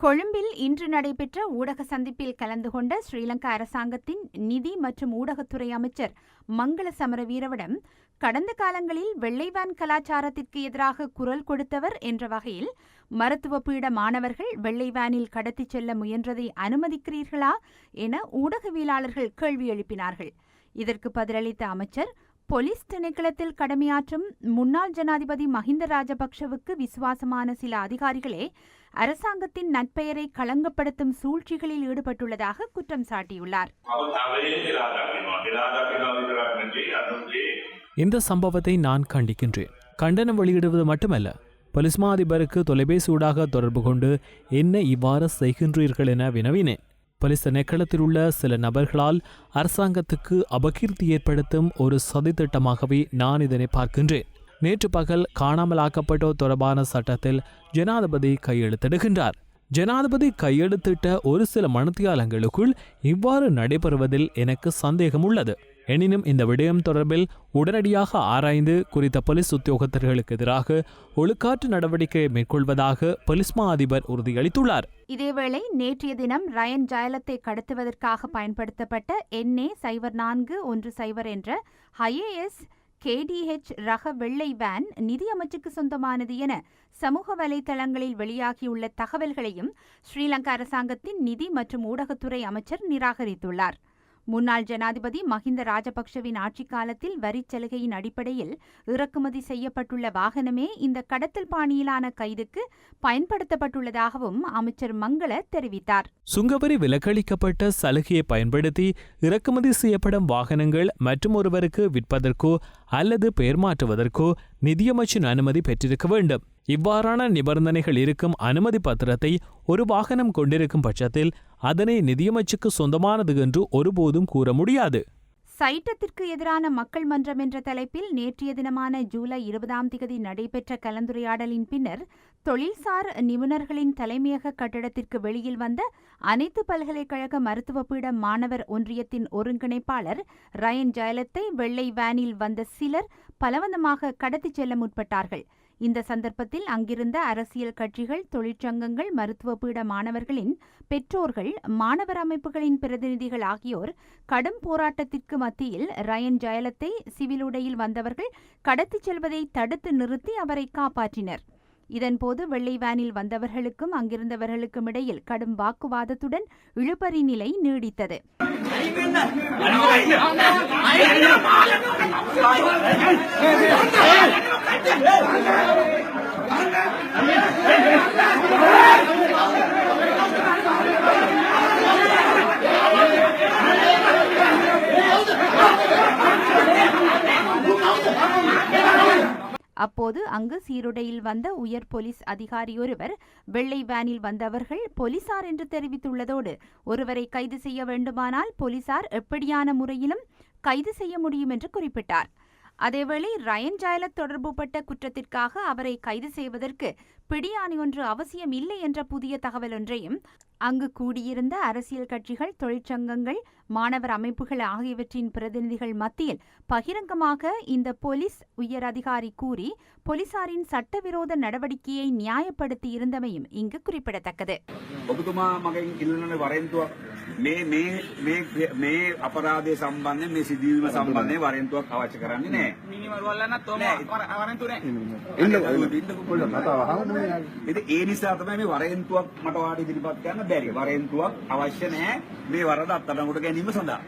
கொழும்பில் இன்று நடைபெற்ற ஊடக சந்திப்பில் கலந்து கொண்ட ஸ்ரீலங்கா அரசாங்கத்தின் நிதி மற்றும் ஊடகத்துறை அமைச்சர் மங்கள சமரவீரவிடம் கடந்த காலங்களில் வெள்ளைவான் கலாச்சாரத்திற்கு எதிராக குரல் கொடுத்தவர் என்ற வகையில் மருத்துவ பீட மாணவர்கள் வெள்ளைவானில் கடத்திச் செல்ல முயன்றதை அனுமதிக்கிறீர்களா? என ஊடகவியலாளர்கள் கேள்வி எழுப்பினார்கள். இதற்கு பதிலளித்த அமைச்சர் பொலிஸ் திணைக்களத்தில் கடமையாற்றும் முன்னாள் ஜனாதிபதி மஹிந்த ராஜபக்ஷவுக்கு விசுவாசமான சில அதிகாரிகளே அரசாங்கத்தின் நட்பெயரை களங்கப்படுத்தும் சூழ்ச்சிகளில் ஈடுபட்டுள்ளதாக குற்றம் சாட்டியுள்ளார். இந்த சம்பவத்தை நான் கண்டிக்கின்றேன். கண்டனம் வெளியிடுவது மட்டுமல்ல பொலிஸ்மா அதிபருக்கு தொலைபேசியூடாக தொடர்பு கொண்டு என்ன இவ்வாறு செய்கின்றீர்கள் என வினவினேன். போலீஸ் திணைக்களத்தில் உள்ள சில நபர்களால் அரசாங்கத்துக்கு அபகீர்த்தி ஏற்படுத்தும் ஒரு சதித்திட்டமாகவே நான் இதனை பார்க்கின்றேன். நேற்று பகல் காணாமலாக்கப்பட்டோர் தொடர்பான சட்டத்தில் ஜனாதிபதி கையெழுத்திடுகின்றார். ஜனாதிபதி கையெழுத்திட்ட ஒரு சில மணித்தியாலங்களுக்குள் இவ்வாறு நடைபெறுவதில் எனக்கு சந்தேகம் உள்ளது எனினும் இந்த விடயம் தொடர்பில் உடனடியாக ஆராய்ந்து குறித்த போலீஸ் உத்தியோகத்தர்களுக்கு எதிராக ஒழுக்காற்று நடவடிக்கை மேற்கொள்வதாக பொலிஸ்மா அதிபர் உறுதியளித்துள்ளார். இதேவேளை நேற்றைய தினம் ரயன் ஜயலத்தை கடத்துவதற்காக பயன்படுத்தப்பட்ட என்ஏ சைபர் நான்கு ஒன்று சைபர் என்ற ஐஏஎஸ் கேடிஹெச் ரக வெள்ளை வேன் நிதியமைச்சுக்கு சொந்தமானது என சமூக வலைதளங்களில் வெளியாகியுள்ள தகவல்களையும் ஸ்ரீலங்கா அரசாங்கத்தின் நிதி மற்றும் ஊடகத்துறை அமைச்சர் நிராகரித்துள்ளார். முன்னாள் ஜனாதிபதி மஹிந்த ராஜபக்ஷவின் ஆட்சிக் காலத்தில் வரிச் சலுகையின் அடிப்படையில் இறக்குமதி செய்யப்பட்டுள்ள வாகனமே இந்த கடத்தல் பாணியிலான கைதுக்கு பயன்படுத்தப்பட்டுள்ளதாகவும் அமைச்சர் மங்கள தெரிவித்தார். சுங்கவரி விலக்களிக்கப்பட்ட சலுகையை பயன்படுத்தி இறக்குமதி செய்யப்படும் வாகனங்கள் மற்றும் ஒருவருக்கு விற்பதற்கோ அல்லது பெயர் மாற்றுவதற்கோ நிதியமைச்சின் அனுமதி பெற்றிருக்க வேண்டும். இவ்வாறான நிபந்தனைகள் இருக்கும் அனுமதி பத்திரத்தை ஒரு வாகனம் கொண்டிருக்கும் பட்சத்தில் அதனை நிதியமைச்சுக்கு சொந்தமானது என்று ஒருபோதும் கூற முடியாது. சைட்டத்திற்கு எதிரான மக்கள் மன்றம் என்ற தலைப்பில் நேற்றைய தினமான ஜூலை இருபதாம் திகதி நடைபெற்ற கலந்துரையாடலின் பின்னர் தொழில்சார் நிபுணர்களின் தலைமையக கட்டடத்திற்கு வெளியில் வந்த அனைத்து பல்கலைக்கழக மருத்துவ பீட மாணவர் ஒன்றியத்தின் ஒருங்கிணைப்பாளர் ரயன் ஜயலத்தை வெள்ளை வேனில் வந்த சிலர் பலவந்தமாக கடத்திச் செல்ல முற்பட்டார்கள். இந்த சந்தர்ப்பத்தில் அங்கிருந்த அரசியல் கட்சிகள் தொழிற்சங்கங்கள் மருத்துவ பீட மாணவர்களின் பெற்றோர்கள் மாணவர் அமைப்புகளின் பிரதிநிதிகள் ஆகியோர் கடும் போராட்டத்திற்கு மத்தியில் ரயன் ஜயலத்தை சிவில் உடையில் வந்தவர்கள் கடத்திச் செல்வதை தடுத்து நிறுத்தி அவரை காப்பாற்றினர். இதன்போது வெள்ளை வேனில் வந்தவர்களுக்கும் அங்கிருந்தவர்களுக்கும் இடையில் கடும் வாக்குவாதத்துடன் இழுபறி நிலை நீடித்தது. அப்போது அங்கு சீருடையில் வந்த உயர் போலீஸ் அதிகாரியொருவர் வெள்ளை வேனில் வந்தவர்கள் போலீசார் என்று தெரிவித்துள்ளதோடு ஒருவரை கைது செய்ய வேண்டுமானால் போலீசார் எப்படியான முறையிலும் கைது செய்ய முடியும் என்று குறிப்பிட்டார். அதேவேளை ரயன் ஜாயலத் தொடர்புபட்ட குற்றத்திற்காக அவரை கைது செய்வதற்கு பிடியாணி ஒன்று அவசியம் இல்லை என்ற புதிய தகவல் ஒன்றையும் அங்கு கூடியிருந்த அரசியல் கட்சிகள் தொழிற்சங்கங்கள் மாணவர் அமைப்புகள் ஆகியவற்றின் பிரதிநிதிகள் மத்தியில் பகிரங்கமாக இந்த போலீஸ் உயர் அதிகாரி கூறி போலீசாரின் சட்டவிரோத நடவடிக்கையை நியாயப்படுத்தி இருந்தமையும் இங்கு குறிப்பிடத்தக்கது ඔබතුමා මගෙන් ඉල්ලන වරෙන්තුවක් මේ මේ මේ මේ අපරාධය සම්බන්ධයෙන් මේ සිදුවීම සම්බන්ධයෙන් වරෙන්තුවක් අවශ්‍ය කරන්නේ නැහැ. මිනිමරුවල්ලන්න තොම වරන්තුනේ ඉතින් ඒ නිසා තමයි මේ වරෙන්තුවක් මට වාඩි ඉදිරිපත් කරන්න බැරි. වරෙන්තුවක් අවශ්‍ය නැහැ මේ වරද අත්අඩංගුවට 你们送的。